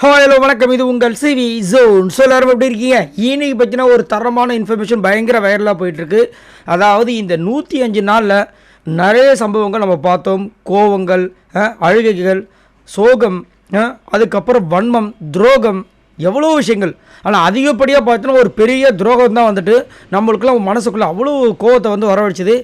Hello வணக்கம். இது உங்கள் சிவி ஜோன் ஸோ எல்லாரும் எப்படி இருக்கீங்க? இன்னைக்கு பற்றினா ஒரு தரமான இன்ஃபர்மேஷன் பயங்கர வைரலாக போயிட்டுருக்கு. அதாவது இந்த நூற்றி அஞ்சு நாளில் நிறைய சம்பவங்கள் நம்ம பார்த்தோம். கோவங்கள் அழுகைகள் சோகம் அதுக்கப்புறம் வன்மம் துரோகம் எவ்வளோ விஷயங்கள். ஆனால் அதிகப்படியாக பார்த்தோன்னா ஒரு பெரிய துரோகம் தான் வந்துட்டு நம்மளுக்குலாம் மனசுக்குள்ளே அவ்வளோ கோவத்தை வந்து வரவழைச்சது.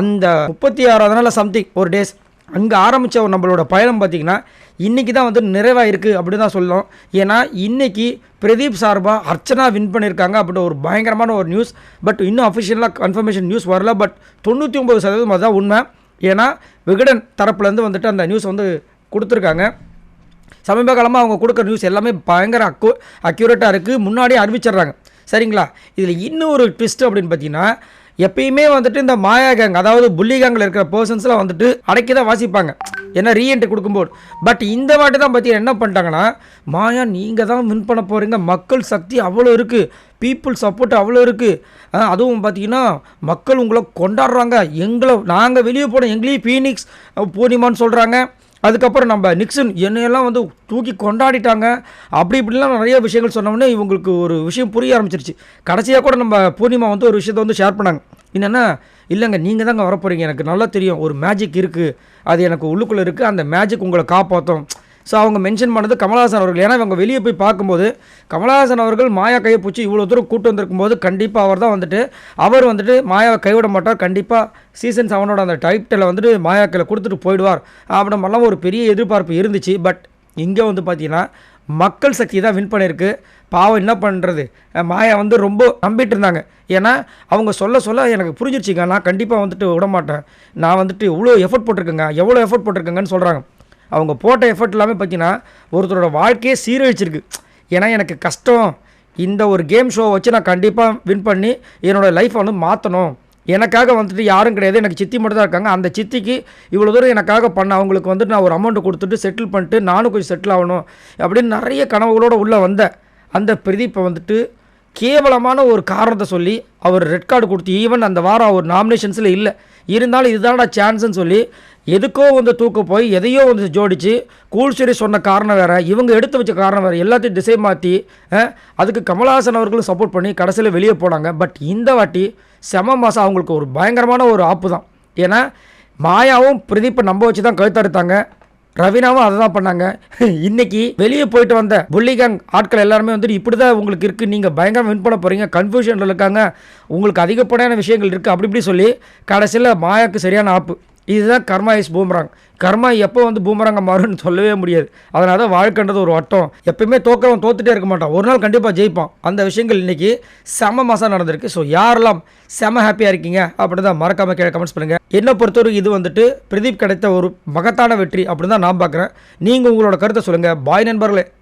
அந்த முப்பத்தி ஆறாவது நாள் சம்திங் ஒரு டேஸ் அங்கே ஆரம்பித்த நம்மளோட பயணம் பார்த்திங்கன்னா இன்றைக்கி தான் வந்து நிறைவாக இருக்குது தான் சொல்லலாம் ஏன்னா இன்றைக்கி பிரதீப் சார்பாக அர்ச்சனா வின் பண்ணியிருக்காங்க அப்படின்ற ஒரு பயங்கரமான ஒரு நியூஸ் பட் இன்னும் அஃபிஷியலாக கன்ஃபர்மேஷன் நியூஸ் வரல. பட் தொண்ணூற்றி ஒம்பது சதவீதம் அதுதான் உண்மை. ஏன்னா விகடன் தரப்புலேருந்து வந்துட்டு அந்த நியூஸ் வந்து கொடுத்துருக்காங்க. சமீப காலமாக அவங்க கொடுக்குற நியூஸ் எல்லாமே பயங்கர அக்கு அக்யூரேட்டாக இருக்குது முன்னாடியே அறிவிச்சிடுறாங்க. சரிங்களா? இதில் இன்னும் ஒரு ட்விஸ்ட் அப்படின்னு பார்த்தீங்கன்னா எப்பயுமே வந்துட்டு இந்த மாயா கேங் அதாவது புள்ளி கேங்கில் இருக்கிற பர்சன்ஸ்லாம் வந்துட்டு அடக்கி தான் வாசிப்பாங்க. ஏன்னா ரீஎன்ட்ரி கொடுக்கும்போது. பட் இந்த வாட்டி தான் பார்த்தீங்கன்னா என்ன பண்ணிட்டாங்கன்னா மாயா நீங்கள் தான் வின் பண்ண போகிறீங்க மக்கள் சக்தி அவ்வளோ இருக்குது பீப்புள் சப்போர்ட் அவ்வளோ இருக்குது அதுவும் பார்த்தீங்கன்னா மக்கள் உங்களை கொண்டாடுறாங்க. எங்களை நாங்கள் வெளியே போனோம் எங்களையும் ஃபீனிக்ஸ் பூர்ணிமான்னு சொல்கிறாங்க அதுக்கப்புறம் நம்ம நிக்சன் என்னையெல்லாம் வந்து தூக்கி கொண்டாடிட்டாங்க. அப்படி இப்படிலாம் நிறைய விஷயங்கள் சொன்னோடனே இவங்களுக்கு ஒரு விஷயம் புரிய ஆரம்பிச்சிருச்சு. கடைசியாக கூட நம்ம பூர்ணிமா வந்து ஒரு விஷயத்தை வந்து ஷேர் பண்ணாங்க. என்னென்னா இல்லைங்க நீங்கள் தாங்க வரப்போகிறீங்க எனக்கு நல்லா தெரியும். ஒரு மேஜிக் இருக்குது அது எனக்கு உள்ளுக்குள்ளே இருக்குது அந்த மேஜிக் உங்களை காப்பாற்றும் ஸோ அவங்க மென்ஷன் பண்ணது கமலஹாசன் அவர்கள். ஏன்னா இவங்க வெளியே போய் பார்க்கும்போது கமலஹாசன் அவர்கள் மாயா கையை பிடிச்சி இவ்வளோ தூரம் கூட்டு வந்திருக்கும் போது கண்டிப்பாக அவர் தான் வந்துட்டு அவர் வந்துட்டு மாயாவை கைவிட மாட்டார். கண்டிப்பாக சீசன் செவனோட அந்த டைட்டிலை வந்துட்டு மாயா கையில் கொடுத்துட்டு போயிடுவார். அப்படிமெல்லாம் ஒரு பெரிய எதிர்பார்ப்பு இருந்துச்சு. பட் இங்கே வந்து பார்த்தீங்கன்னா மக்கள் சக்தி தான் வின் பண்ணியிருக்கு. பாவம் என்ன பண்ணுறது மாயா வந்து ரொம்ப நம்பிட்டு இருந்தாங்க. ஏன்னா அவங்க சொல்ல சொல்ல எனக்கு புரிஞ்சிருச்சுங்க. நான் கண்டிப்பாக வந்துட்டு விட மாட்டேன். நான் வந்துட்டு இவ்வளோ எஃபர்ட் போட்டிருக்கேங்க. எவ்வளோ எஃபர்ட் போட்டிருக்கேங்கன்னு சொல்கிறாங்க அவங்க போட்ட எஃபர்ட் எல்லாமே பார்த்தீங்கன்னா ஒருத்தரோட வாழ்க்கையே சீரழிச்சிருக்கு. ஏன்னா எனக்கு கஷ்டம். இந்த ஒரு கேம் ஷோ வச்சு நான் கண்டிப்பாக வின் பண்ணி என்னோடய லைஃப்பை வந்து மாற்றணும் எனக்காக வந்துட்டு யாரும் கிடையாது. எனக்கு சித்தி மட்டும் தான் இருக்காங்க. அந்த சித்திக்கு இவ்வளோ தூரம் எனக்காக பண்ண அவங்களுக்கு வந்துட்டு நான் ஒரு அமௌண்ட்டு கொடுத்துட்டு செட்டில் பண்ணிட்டு நானும் கொஞ்சம் செட்டில் ஆகணும் அப்படின்னு நிறைய கனவுகளோடு உள்ளே வந்தேன் அந்த பிரதீப்பை வந்துட்டு கேவலமான ஒரு காரணத்தை சொல்லி அவர் ரெட் கார்டு கொடுத்து ஈவன் அந்த வாரம் அவர் நாமினேஷன்ஸில் இல்லை. இருந்தாலும் இதுதான்டா சான்ஸ்ன்னு சொல்லி எதுக்கோ வந்து தூக்க போய் எதையோ வந்து ஜோடித்து கூல்சரி சொன்ன காரணம் வேறு இவங்க எடுத்து வச்ச காரணம் வேறு எல்லாத்தையும் திசை மாற்றி அதுக்கு கமலஹாசன் அவர்களும் சப்போர்ட் பண்ணி கடைசியில் வெளியே போனாங்க. பட் இந்த வாட்டி செம மாதம் அவங்களுக்கு ஒரு பயங்கரமான ஒரு ஆப்பு தான். ஏன்னா மாயாவும் பிரதீப்பை நம்ப வச்சு தான் கழுத்தறுத்தாங்க. ரவீனாவும் அதை தான் பண்ணாங்க. இன்னைக்கு வெளியே போயிட்டு வந்த புள்ளிகாங் ஆட்கள் எல்லாருமே வந்துட்டு இப்படி தான் உங்களுக்கு இருக்குது நீங்கள் பயங்கரம் வின் பண்ண போகிறீங்க கன்ஃபியூஷனில் இருக்காங்க. உங்களுக்கு அதிகப்படியான விஷயங்கள் இருக்குது அப்படி இப்படி சொல்லி கடைசியில் மாயாவுக்கு சரியான ஆப்பு. இதுதான் கர்மா இஸ் பூமராங். கர்மா எப்போ வந்து பூமராங்க மாறும்னு சொல்லவே முடியாது. அதனால தான் வாழ்க்கைன்றது ஒரு வட்டம். எப்பயுமே தோக்கிறவன் தோத்துட்டே இருக்க மாட்டான். ஒரு நாள் கண்டிப்பாக ஜெயிப்பான். அந்த விஷயங்கள் இன்றைக்கி செம மாதம் நடந்திருக்கு. ஸோ யாரெல்லாம் செம ஹாப்பியாக இருக்கீங்க அப்படின்னு தான் மறக்காம கீழே கமெண்ட்ஸ் பண்ணுங்கள் என்னை பொறுத்தவரை இது வந்துட்டு பிரதீப் கிடைத்த ஒரு மகத்தான வெற்றி அப்படின்னு தான் நான் பார்க்குறேன். நீங்கள் உங்களோட கருத்தை சொல்லுங்கள் பாய் நண்பர்களே.